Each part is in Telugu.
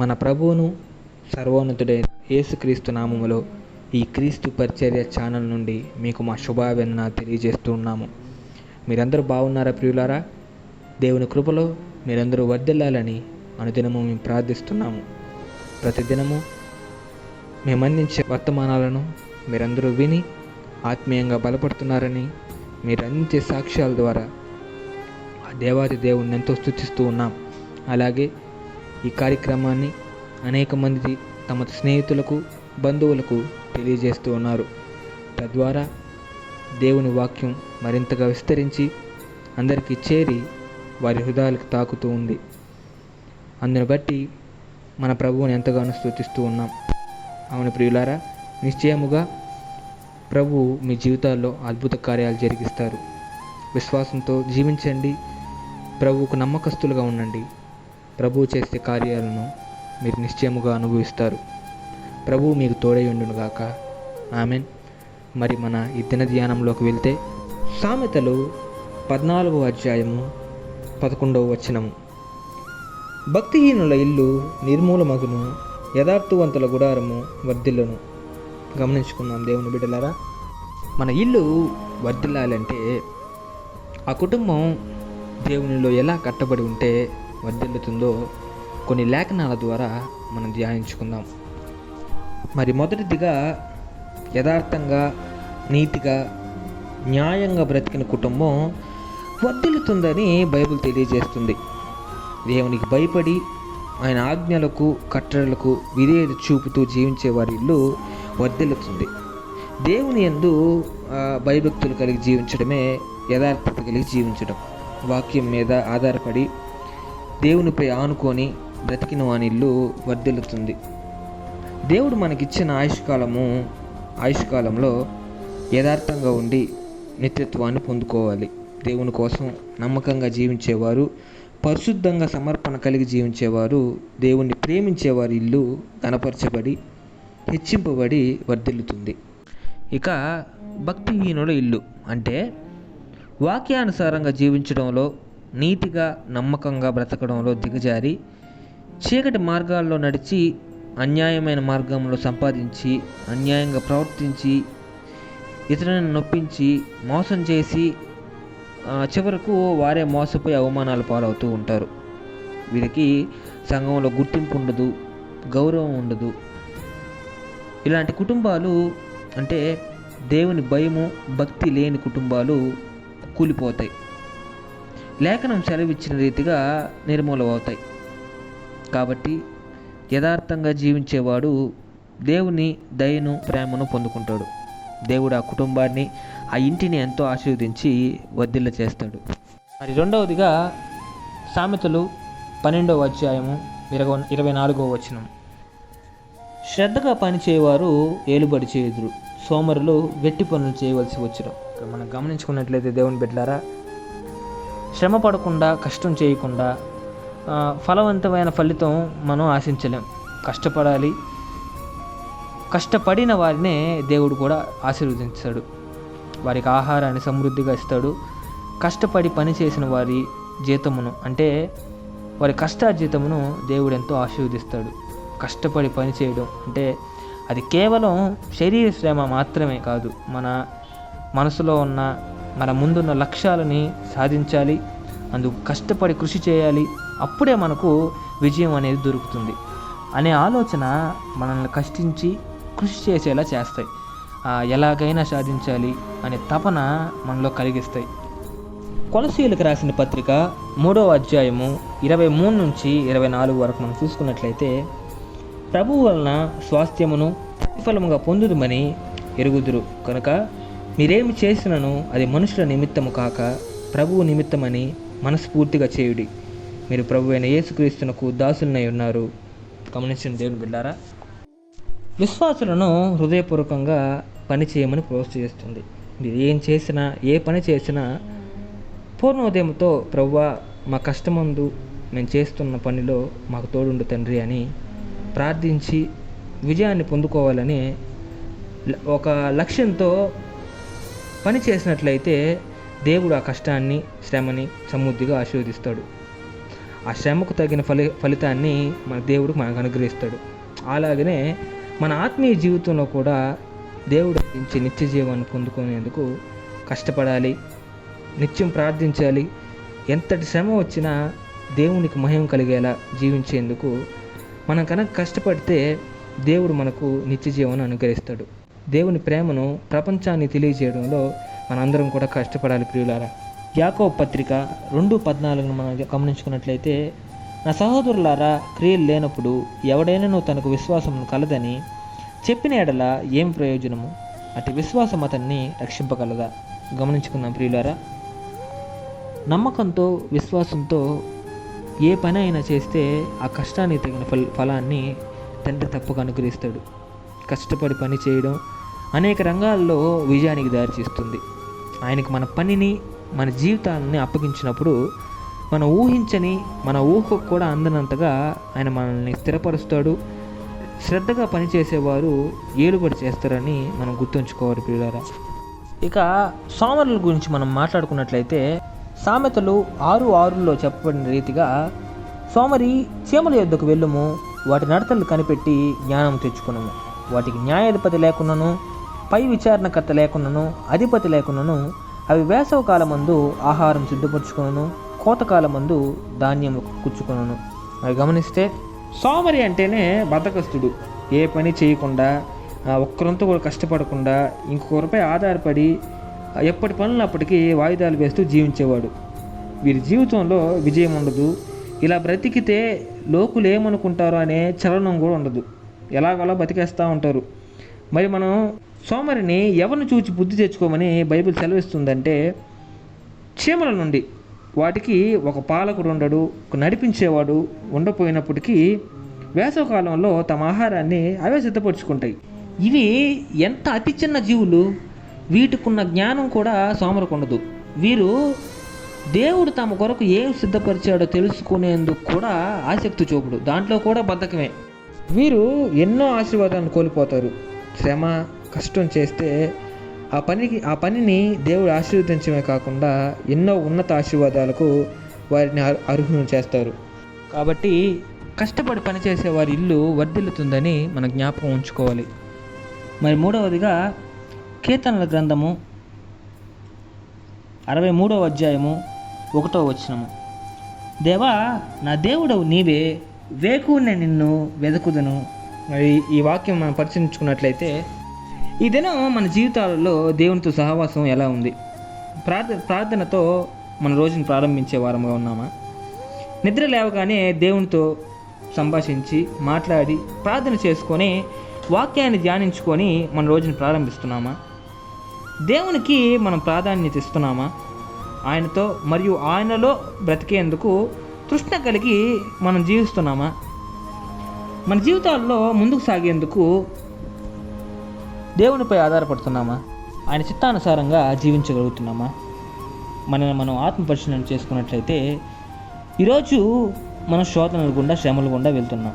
మన ప్రభువును సర్వోన్నతుడే యేసుక్రీస్తు నామములో ఈ క్రీస్తు పరిచర్య ఛానల్ నుండి మీకు మా శుభాభివందన తెలియజేస్తూ ఉన్నాము. మీరందరూ బాగున్నారా ప్రియులారా? దేవుని కృపలో మీరందరూ వర్ధిల్లాలని అనుదినము మేము ప్రార్థిస్తున్నాము. ప్రతిదినము మేము అందించే వర్తమానాలను మీరందరూ విని ఆత్మీయంగా బలపడుతున్నారని మీరు అందించే సాక్ష్యాల ద్వారా ఆ దేవాది దేవుణ్ణి ఎంతో స్థుతిస్తూ ఉన్నాం. అలాగే ఈ కార్యక్రమాన్ని అనేక మంది తమ స్నేహితులకు బంధువులకు తెలియజేస్తూ ఉన్నారు. తద్వారా దేవుని వాక్యం మరింతగా విస్తరించి అందరికీ చేరి వారి హృదయాలకు తాకుతూ ఉంది. అందును బట్టి మన ప్రభువుని ఎంతగానో స్థుతిస్తూ ఉన్నాం. అవును ప్రియులారా నిశ్చయముగా ప్రభు మీ జీవితాల్లో అద్భుత కార్యాలు జరిగిస్తారు. విశ్వాసంతో జీవించండి. ప్రభువుకు నమ్మకస్తులుగా ఉండండి. ప్రభువు చేసే కార్యాలను మీరు నిశ్చయముగా అనుభవిస్తారు. ప్రభువు మీకు తోడై ఉండునుగాక ఆమెన్. మరి మన ఈ దిన ధ్యానంలోకి వెళ్తే సామెతలు పద్నాలుగవ అధ్యాయము పదకొండవ వచనము. భక్తిహీనుల ఇల్లు నిర్మూలమగును యథార్థవంతుల గుడారము వర్ధిల్లును. గమనించుకుందాం దేవుని బిడ్డలారా. మన ఇల్లు వర్ధిల్లాలంటే ఆ కుటుంబం దేవునిలో ఎలా కట్టబడి ఉంటే వర్ధిల్లుతుందో కొన్ని లేఖనాల ద్వారా మనం ధ్యానించుకుందాం. మరి మొదటిదిగా యథార్థంగా నీతిగా న్యాయంగా బ్రతికిన కుటుంబం వర్ధిల్లుతుందని బైబిల్ తెలియజేస్తుంది. దేవునికి భయపడి ఆయన ఆజ్ఞలకు కట్టడలకు విధేయత చూపుతూ జీవించే వారి ఇల్లు వర్ధిల్లుతుంది. దేవుని ఎందు భయభక్తులు కలిగి జీవించడమే యథార్థత కలిగి జీవించడం. వాక్యం మీద ఆధారపడి దేవునిపై ఆనుకొని బ్రతికిన వాని ఇల్లు వర్ధిల్లుతుంది. దేవుడు మనకిచ్చిన ఆయుష్కాలము ఆయుష్కాలంలో యథార్థంగా ఉండి నిత్యత్వాన్ని పొందుకోవాలి. దేవుని కోసం నమ్మకంగా జీవించేవారు పరిశుద్ధంగా సమర్పణ కలిగి జీవించేవారు దేవుణ్ణి ప్రేమించేవారి ఇల్లు కనపరచబడి హెచ్చింపబడి వర్ధిల్లుతుంది. ఇక భక్తిహీనుల ఇల్లు అంటే వాక్యానుసారంగా జీవించడంలో నీతిగా నమ్మకంగా బ్రతకడంలో దిగజారి చీకటి మార్గాల్లో నడిచి అన్యాయమైన మార్గంలో సంపాదించి అన్యాయంగా ప్రవర్తించి ఇతరులను నొప్పించి మోసం చేసి చివరకు వారే మోసపోయి అవమానాలు పాలవుతూ ఉంటారు. వీరికి సంఘంలో గుర్తింపు ఉండదు గౌరవం ఉండదు. ఇలాంటి కుటుంబాలు అంటే దేవుని భయము భక్తి లేని కుటుంబాలు కూలిపోతాయి. లేఖనం సెలవిచ్చిన రీతిగా నిర్మూలమవుతాయి. కాబట్టి యథార్థంగా జీవించేవాడు దేవుని దయను ప్రేమను పొందుకుంటాడు. దేవుడు ఆ కుటుంబాన్ని ఆ ఇంటిని ఎంతో ఆశీర్వదించి వర్ధిల్ల చేస్తాడు. మరి రెండవదిగా సామెతలు పన్నెండవ అధ్యాయము ఇరవై ఇరవై నాలుగవ వచనం. శ్రద్ధగా పనిచేయవారు ఏలుబడి చేయుదురు. సోమరులు వెట్టి పనులు చేయవలసి వచ్చిన మనం గమనించుకున్నట్లయితే దేవుని బిడ్డారా శ్రమ పడకుండా కష్టం చేయకుండా ఫలవంతమైన ఫలితం మనం ఆశించలేం. కష్టపడాలి. కష్టపడిన వారినే దేవుడు కూడా ఆశీర్వదించాడు. వారికి ఆహారాన్ని సమృద్ధిగా ఇస్తాడు. కష్టపడి పని చేసిన వారి జీతమును అంటే వారి కష్టార్జితమును దేవుడు ఎంతో ఆశీర్వదిస్తాడు. కష్టపడి పని చేయడం అంటే అది కేవలం శరీర శ్రమ మాత్రమే కాదు మన మనసులో ఉన్న మన ముందున్న లక్ష్యాలని సాధించాలి అందుకు కష్టపడి కృషి చేయాలి అప్పుడే మనకు విజయం అనేది దొరుకుతుంది అనే ఆలోచన మనల్ని కష్టించి కృషి చేసేలా చేస్తాయి. ఎలాగైనా సాధించాలి అనే తపన మనలో కలిగిస్తాయి. కొలసీలకు రాసిన పత్రిక మూడవ అధ్యాయము ఇరవై మూడు నుంచి ఇరవై నాలుగు వరకు మనం చూసుకున్నట్లయితే ప్రభువు వలన స్వాస్థ్యమును ప్రతిఫలముగా పొందుదుమని ఎరుగుదురు. కనుక మీరేమి చేసినను అది మనుషుల నిమిత్తము కాక ప్రభువు నిమిత్తమని మనస్ఫూర్తిగా చేయుడి. మీరు ప్రభు అయిన యేసుక్రీస్తునకు దాసులనై ఉన్నారు. గమనించిన దేవుని బిడ్డారా. విశ్వాసులను హృదయపూర్వకంగా పని చేయమని ప్రోత్సహిస్తుంది మీరు ఏం చేసినా ఏ పని చేసినా పూర్ణోదయంతో ప్రవ్వా మా కష్టమందు మేము చేస్తున్న పనిలో మాకు తోడుండు తండ్రి అని ప్రార్థించి విజయాన్ని పొందుకోవాలని ఒక లక్ష్యంతో పని చేసినట్లయితే దేవుడు ఆ కష్టాన్ని శ్రమని సమృద్ధిగా ఆశీర్వదిస్తాడు. ఆ శ్రమకు తగిన ఫలి ఫలితాన్ని మన దేవుడు మనకు అనుగ్రహిస్తాడు. అలాగనే మన ఆత్మీయ జీవితంలో కూడా దేవుడు నుంచి నిత్య జీవాన్ని పొందుకునేందుకు కష్టపడాలి నిత్యం ప్రార్థించాలి. ఎంతటి శ్రమ వచ్చినా దేవునికి మహిమ కలిగేలా జీవించేందుకు మనం కనుక కష్టపడితే దేవుడు మనకు నిత్య జీవాన్ని అనుగ్రహిస్తాడు. దేవుని ప్రేమను ప్రపంచాన్ని తెలియజేయడంలో మనందరం కూడా కష్టపడాలి ప్రియులారా. యాకో పత్రిక రెండు పద్నాలుగును మనం గమనించుకున్నట్లయితే నా సహోదరులారా క్రియలు లేనప్పుడు ఎవడైనాను తనకు విశ్వాసం కలదని చెప్పిన ఎడల ఏం ప్రయోజనము? అటు విశ్వాసం అతన్ని రక్షింపగలదా? గమనించుకుందాం ప్రియులారా. నమ్మకంతో విశ్వాసంతో ఏ పని అయినా చేస్తే ఆ కష్టానికి తగిన ఫల ఫలాన్ని తండ్రి తప్పక అనుగ్రహిస్తాడు. కష్టపడి పని చేయడం అనేక రంగాల్లో విజయానికి దారితీస్తుంది ఆయనకి మన పనిని మన జీవితాన్ని అప్పగించినప్పుడు మనం ఊహించని మన ఊహకు కూడా అందనంతగా ఆయన మనల్ని స్థిరపరుస్తాడు. శ్రద్ధగా పనిచేసేవారు ఏలుబడి చేస్తారని మనం గుర్తుంచుకోవాలి పిల్లరా ఇక సోమరుల గురించి మనం మాట్లాడుకున్నట్లయితే సామెతలు ఆరు ఆరులో చెప్పబడిన రీతిగా సోమరి చీమల యొద్దకు వెళ్ళుము వాటి నడతలు కనిపెట్టి జ్ఞానం తెచ్చుకునము. వాటికి న్యాయాధిపతి లేకున్నను పై విచారణకర్త లేకున్నను అధిపతి లేకున్నను అవి వేసవ కాలమందు ఆహారం సిద్ధపరుచుకును కోతకాలమందు ధాన్యం కూర్చుకును అవి గమనిస్తే సోమరి అంటేనే బద్ధకస్తుడు ఏ పని చేయకుండా ఒక్కరంతా కూడా కష్టపడకుండా ఇంకొకరిపై ఆధారపడి ఎప్పటి పనులు అప్పటికి వాయిదాలు వేస్తూ జీవించేవాడు. వీరి జీవితంలో విజయం ఉండదు. ఇలా బ్రతికితే లోకులు ఏమనుకుంటారో అనే చలనం కూడా ఉండదు. ఎలాగోలా బతికేస్తూ ఉంటారు. మరి మనం సోమరిని ఎవరిని చూచి బుద్ధి తెచ్చుకోమని బైబిల్ సెలవిస్తుందంటే చీమల నుండి. వాటికి ఒక పాలకుడు ఉండడు ఒక నడిపించేవాడు ఉండపోయినప్పటికీ వేసవకాలంలో తమ ఆహారాన్ని అవే సిద్ధపరుచుకుంటాయి. ఇవి ఎంత అతి చిన్న జీవులు వీటికున్న జ్ఞానం కూడా సోమరకు ఉండదు వీరు దేవుడు తమ కొరకు ఏం సిద్ధపరిచాడో తెలుసుకునేందుకు కూడా ఆసక్తి చూపుడు. దాంట్లో కూడా బద్ధకమే. వీరు ఎన్నో ఆశీర్వాదాలను కోల్పోతారు. శ్రమ కష్టం చేస్తే ఆ పనికి ఆ పనిని దేవుడు ఆశీర్వదించడమే కాకుండా ఎన్నో ఉన్నత ఆశీర్వాదాలకు వారిని అర్- చేస్తారు. కాబట్టి కష్టపడి పనిచేసే వారి ఇల్లు వర్ధిల్లుతుందని మన జ్ఞాపకం ఉంచుకోవాలి. మరి మూడవదిగా కీర్తనల గ్రంథము అరవై మూడవ అధ్యాయము ఒకటో వచనము. దేవా నా దేవుడవు నీవే వేకునే నిన్ను వెదకుదను. మరి ఈ వాక్యం మనం పరిశీలించుకున్నట్లయితే ఈ దినం మన జీవితాలలో దేవునితో సహవాసం ఎలా ఉంది? ప్రార్థ ప్రార్థనతో మన రోజును ప్రారంభించే వారంగా ఉన్నామా? నిద్ర లేవగానే దేవునితో సంభాషించి మాట్లాడి ప్రార్థన చేసుకొని వాక్యాన్ని ధ్యానించుకొని మన రోజును ప్రారంభిస్తున్నామా? దేవునికి మనం ప్రాధాన్యత ఇస్తున్నామా? ఆయనతో మరియు ఆయనలో బ్రతికేందుకు తృష్ణ కలిగి మనం జీవిస్తున్నామా? మన జీవితాల్లో ముందుకు సాగేందుకు దేవునిపై ఆధారపడుతున్నామా? ఆయన చిత్తానుసారంగా జీవించగలుగుతున్నామా? మనల్ని మనం ఆత్మపరిశీలన చేసుకున్నట్లయితే ఈరోజు మనం శోధనల గుండా శ్రమల గుండా వెళ్తున్నాం.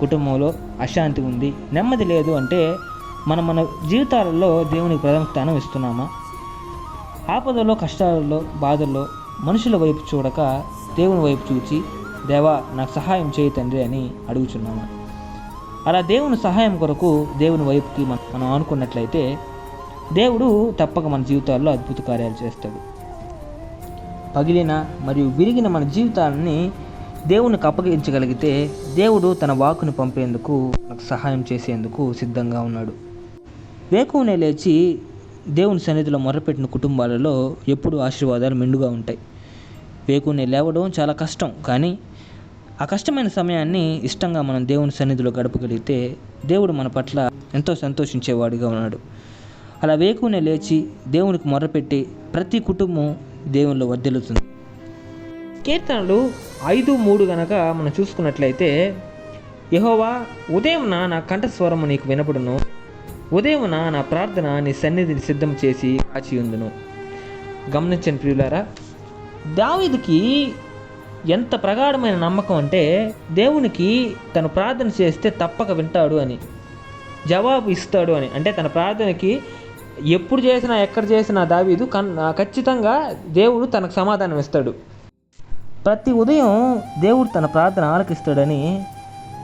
కుటుంబంలో అశాంతి ఉంది నెమ్మది లేదు అంటే మనం మన జీవితాలలో దేవునికి ప్రథమ స్థానం ఇస్తున్నామా? ఆపదలో కష్టాలలో బాధల్లో మనుషుల వైపు చూడక దేవుని వైపు చూచి దేవా నాకు సహాయం చేయి తండ్రి అని అడుగుచున్నామా? అలా దేవుని సహాయం కొరకు దేవుని వైపుకి మనం మనం అనుకున్నట్లయితే దేవుడు తప్పక మన జీవితాల్లో అద్భుత కార్యాలు చేస్తాడు. పగిలిన మరియు విరిగిన మన జీవితాలని దేవునికి అప్పగించగలిగితే దేవుడు తన వాకును పంపేందుకు మనకు సహాయం చేసేందుకు సిద్ధంగా ఉన్నాడు. వేకువనే లేచి దేవుని సన్నిధిలో మొరపెట్టిన కుటుంబాలలో ఎప్పుడూ ఆశీర్వాదాలు మెండుగా ఉంటాయి. వేకువనే లేవడం చాలా కష్టం కానీ ఆ కష్టమైన సమయాన్ని ఇష్టంగా మనం దేవుని సన్నిధిలో గడపగలిగితే దేవుడు మన పట్ల ఎంతో సంతోషించేవాడిగా ఉన్నాడు. అలా వేకునే లేచి దేవునికి మొరపెట్టి ప్రతి కుటుంబం దేవునిలో వర్ధిల్లుతుంది. కీర్తనలు ఐదు మూడు గనక మనం చూసుకున్నట్లయితే యహోవా ఉదయంన నా కంఠస్వరము నీకు వినపడును ఉదయమున నా ప్రార్థన నీ సన్నిధిని సిద్ధం చేసి కాచి ఉందును గమనించండి ప్రియులారా దావిదికి ఎంత ప్రగాఢమైన నమ్మకం అంటే దేవునికి తను ప్రార్థన చేస్తే తప్పక వింటాడు అని జవాబు ఇస్తాడు అని. అంటే తన ప్రార్థనకి ఎప్పుడు చేసినా ఎక్కడ చేసినా దావీదు కన్ ఖచ్చితంగా దేవుడు తనకు సమాధానం ఇస్తాడు. ప్రతి ఉదయం దేవుడు తన ప్రార్థన ఆలకిస్తాడని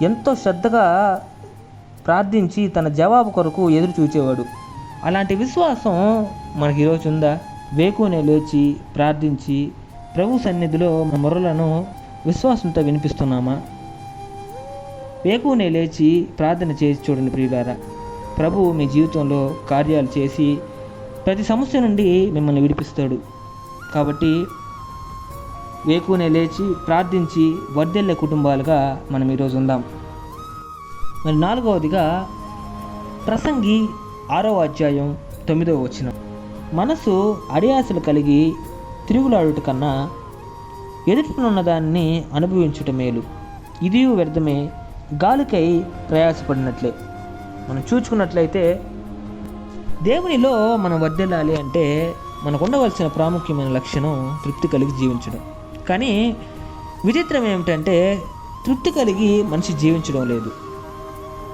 ఎంతో శ్రద్ధగా ప్రార్థించి తన జవాబు కొరకు ఎదురు చూచేవాడు. అలాంటి విశ్వాసం మనకి ఈరోజు ఉందా? వేకునే లేచి ప్రార్థించి ప్రభు సన్నిధిలో మన మొరలను విశ్వాసంతో వినిపిస్తున్నామా? వేకునే లేచి ప్రార్థన చేసి చూడండి ప్రియులారా. ప్రభు మీ జీవితంలో కార్యాలు చేసి ప్రతి సమస్య నుండి మిమ్మల్ని విడిపిస్తాడు. కాబట్టి వేకునే లేచి ప్రార్థించి వర్దెల్లే కుటుంబాలుగా మనం ఈరోజు ఉందాం. మరి నాలుగవదిగా ప్రసంగి ఆరవ అధ్యాయం తొమ్మిదవ వచనం. మనసు అడియాసలు కలిగి తిరుగులాడుట కన్నా ఎదుటినున్న దాన్ని అనుభవించుట మేలు. ఇది వ్యర్థమే గాలికై ప్రయాసపడినట్లే. మనం చూచుకున్నట్లయితే దేవునిలో మనం వర్ధిల్లాలి అంటే మనకు ఉండవలసిన ప్రాముఖ్యమైన లక్షణం తృప్తి కలిగి జీవించడం. కానీ విచిత్రం ఏమిటంటే తృప్తి కలిగి మనిషి జీవించడం లేదు.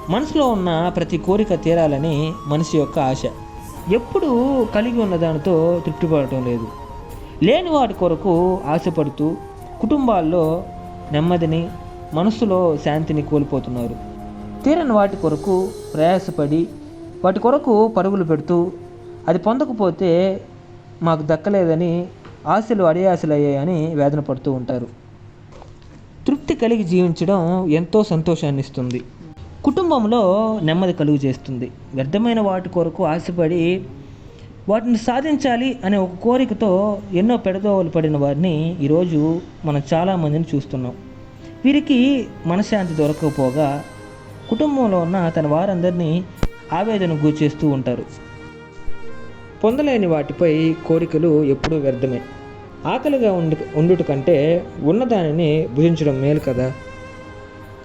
మనసులో ఉన్న ప్రతి కోరిక తీరాలని మనిషి యొక్క ఆశ. ఎప్పుడు కలిగి ఉన్న దానితో తృప్తిపడటం లేదు. లేని వాటి కొరకు ఆశపడుతూ కుటుంబాల్లో నెమ్మదిని మనసులో శాంతిని కోల్పోతున్నారు. తీరని వాటి కొరకు ప్రయాసపడి వాటి కొరకు పరుగులు పెడుతూ అది పొందకపోతే మాకు దక్కలేదని ఆశలు అడియాశలయ్యాయని వేదన పడుతూ ఉంటారు. తృప్తి కలిగి జీవించడం ఎంతో సంతోషాన్ని ఇస్తుంది కుటుంబంలో నెమ్మది కలుగు చేస్తుంది. వ్యర్థమైన వాటి కొరకు ఆశపడి వాటిని సాధించాలి అనే ఒక కోరికతో ఎన్నో పెడదోవలు పడిన వారిని ఈరోజు మనం చాలామందిని చూస్తున్నాం. వీరికి మనశ్శాంతి దొరకకపోగా కుటుంబంలో ఉన్న తన వారందరినీ ఆవేదన గురిచేస్తూ ఉంటారు. పొందలేని వాటిపై కోరికలు ఎప్పుడూ వ్యర్థమే. ఆకలిగా ఉండు ఉండుట కంటే ఉన్నదానిని భుజించడం మేలు కదా.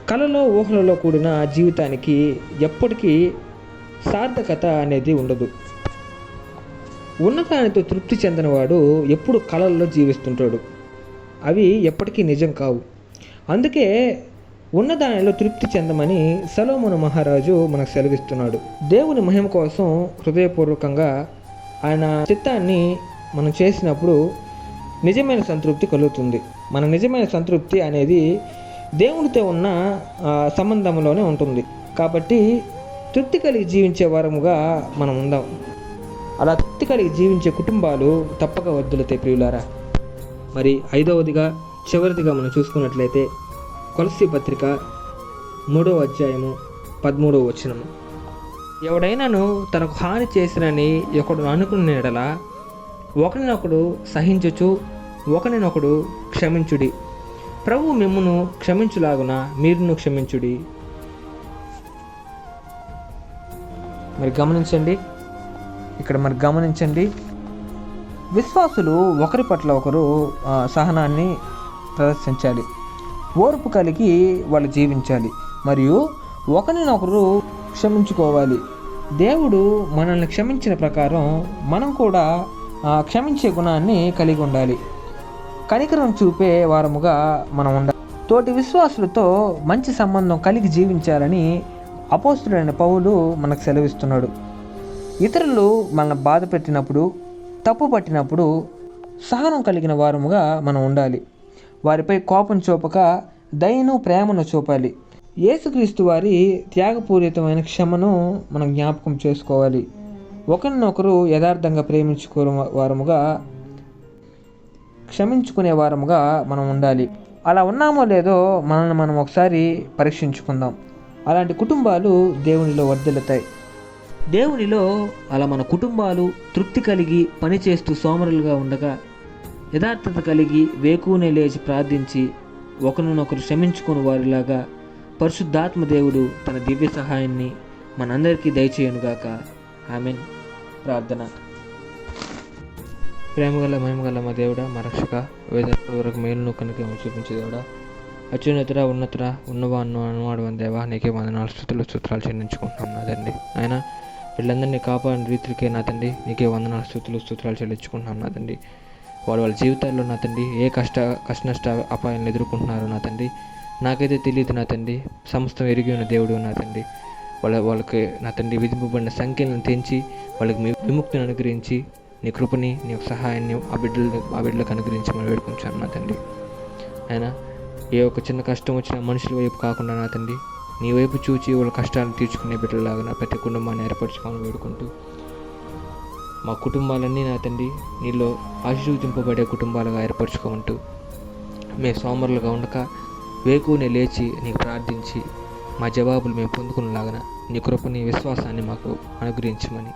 కలలో ఊహలలో కూడిన జీవితానికి ఎప్పటికీ సార్థకత అనేది ఉండదు. ఉన్నదానితో తృప్తి చెందినవాడు ఎప్పుడు కళల్లో జీవిస్తుంటాడు. అవి ఎప్పటికీ నిజం కావు. అందుకే ఉన్నదానిలో తృప్తి చెందమని సలోమును మహారాజు మనకు సెలవిస్తున్నాడు. దేవుని మహిమ కోసం హృదయపూర్వకంగా ఆయన చిత్తాన్ని మనం చేసినప్పుడు నిజమైన సంతృప్తి కలుగుతుంది. మన నిజమైన సంతృప్తి అనేది దేవునితో ఉన్న సంబంధంలోనే ఉంటుంది. కాబట్టి తృప్తి కలిగి జీవించే వారముగా మనం ఉందాం అలా తృప్తి కలిగి జీవించే కుటుంబాలు తప్పక వర్ధులతాయి ప్రియులారా. మరి ఐదవదిగా చివరిదిగా మనం చూసుకున్నట్లయితే కొలసి పత్రిక మూడవ అధ్యాయము పదమూడవ వచనము. ఎవడైనాను తనకు హాని చేసినని ఒకడు అనుకునేడలా ఒకరినొకడు సహించుచు ఒకరినొకడు క్షమించుడి. ప్రభు మిమ్మును క్షమించులాగున మీరును క్షమించుడి. మరి గమనించండి. ఇక్కడ మరి గమనించండి. విశ్వాసులు ఒకరి పట్ల ఒకరు సహనాన్ని ప్రదర్శించాలి. ఓర్పు కలిగి వాళ్ళు జీవించాలి. మరియు ఒకరినొకరు క్షమించుకోవాలి. దేవుడు మనల్ని క్షమించిన ప్రకారం మనం కూడా క్షమించే గుణాన్ని కలిగి ఉండాలి. కనికరం చూపే వారముగా మనం ఉండాలి. తోటి విశ్వాసులతో మంచి సంబంధం కలిగి జీవించాలని అపోస్తుడైన పౌలు మనకు సెలవిస్తున్నాడు. ఇతరులు మన బాధ పెట్టినప్పుడు తప్పు పట్టినప్పుడు సహనం కలిగిన వారముగా మనం ఉండాలి. వారిపై కోపం చూపక దయను ప్రేమను చూపాలి. యేసుక్రీస్తు వారి త్యాగపూరితమైన క్షమను మనం జ్ఞాపకం చేసుకోవాలి. ఒకరినొకరు యథార్థంగా ప్రేమించుకో వారముగా క్షమించుకునే వారముగా మనం ఉండాలి. అలా ఉన్నామో లేదో మనల్ని మనం ఒకసారి పరీక్షించుకుందాం. అలాంటి కుటుంబాలు దేవునిలో వర్ధిల్లుతాయి. దేవునిలో అలా మన కుటుంబాలు తృప్తి కలిగి పనిచేస్తూ సోమరులుగా ఉండగా యథార్థత కలిగి వేకునే లేచి ప్రార్థించి ఒకరినొకరు క్షమించుకుని వారిలాగా పరిశుద్ధాత్మ దేవుడు తన దివ్య సహాయాన్ని మనందరికీ దయచేయనుగాక ఆమెన్ ప్రార్థన ప్రేమగల మహిమగల మా దేవుడా మా రక్షక వరకు మేలును కనుక చూపించే దేవుడా అత్యున్నతర ఉన్నతర ఉన్నవా అన్న అనువాడు దేవా నీకే వందనాలు స్థుతులు సూత్రాలు చెల్లించుకుంటున్నాం నాదండి ఆయన వీళ్ళందరినీ కాపాడిన రీతికే నా తండ్రి నీకే వందనాలు స్థుతులు సూత్రాలు చెల్లించుకుంటున్నాను నా తండ్రి. వాళ్ళ వాళ్ళ జీవితాల్లో నా తండ్రి ఏ కష్ట కష్ట నష్ట అపాయాలను ఎదుర్కొంటున్నారో నా తండ్రి. నాకైతే తెలియదు నా తండ్రి సమస్తం ఎరిగి ఉన్న దేవుడు నా తండ్రి. వాళ్ళ వాళ్ళకి నా తండ్రి విధింపబడిన సంఖ్యలను తెంచి వాళ్ళకి మీ విముక్తిని అనుగ్రహించి నీ కృపని నీ యొక్క సహాయాన్ని ఆ బిడ్డలు ఆ బిడ్డలకు అనుగ్రహించి మనం వేడుకుంటాను నా తండ్రి. ఆయన ఏ ఒక్క చిన్న కష్టం వచ్చినా మనుషుల వైపు కాకుండా నా తండ్రి నీ వైపు చూచి వాళ్ళ కష్టాలను తీర్చుకునే బిడ్డలాగా నా ప్రతి కుటుంబాన్ని ఏర్పరచుకోవాలని వేడుకుంటూ మా కుటుంబాలన్నీ నా తండ్రి నీలో ఆశీర్వదింపబడే కుటుంబాలుగా ఏర్పరచుకోమంటూ మేము సోమరులుగా ఉండక వేకునే లేచి నీకు ప్రార్థించి మా జవాబులు మేము పొందుకునేలాగన నీ కృపని విశ్వాసాన్ని మాకు అనుగ్రహించమని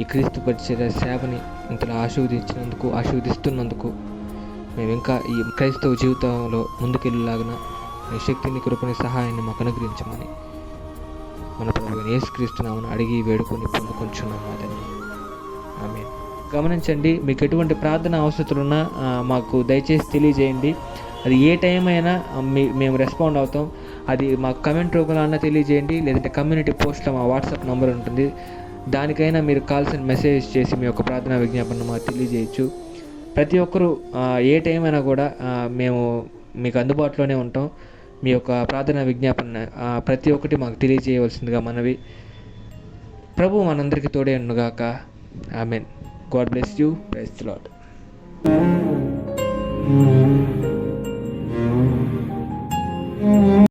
ఈ క్రీస్తు పరిచయ సేవని ఇంతలా ఆశీర్వదించినందుకు ఆశీర్వదిస్తున్నందుకు మేము ఇంకా ఈ క్రైస్తవ జీవితంలో ముందుకెళ్ళేలాగిన నీ శక్తిని కృపని సహాయాన్ని మాకు అనుగ్రహించమని మన ప్రభు నేసుక్రీస్తున్నామని అడిగి వేడుకొని పొందుకొంచున్నాము అతన్ని ఆమె గమనించండి మీకు ఎటువంటి ప్రార్థన అవసరతలున్నా మాకు దయచేసి తెలియజేయండి. అది ఏ టైం అయినా మీ మేము రెస్పాండ్ అవుతాం. అది మాకు కమెంట్ రూపంలో తెలియజేయండి లేదంటే కమ్యూనిటీ పోస్ట్లో మా వాట్సాప్ నంబర్ ఉంటుంది. దానికైనా మీరు కాల్సిన మెసేజ్ చేసి మీ యొక్క ప్రార్థనా విజ్ఞాపన మాకు తెలియజేయచ్చు. ప్రతి ఒక్కరూ ఏ టైం అయినా కూడా మేము మీకు అందుబాటులోనే ఉంటాం. మీ యొక్క ప్రార్థనా విజ్ఞాపన ప్రతి ఒక్కటి మాకు తెలియజేయవలసిందిగా మనవి. ప్రభు మనందరికీ తోడే ఉండుగాక. Amen. God bless you. Praise lord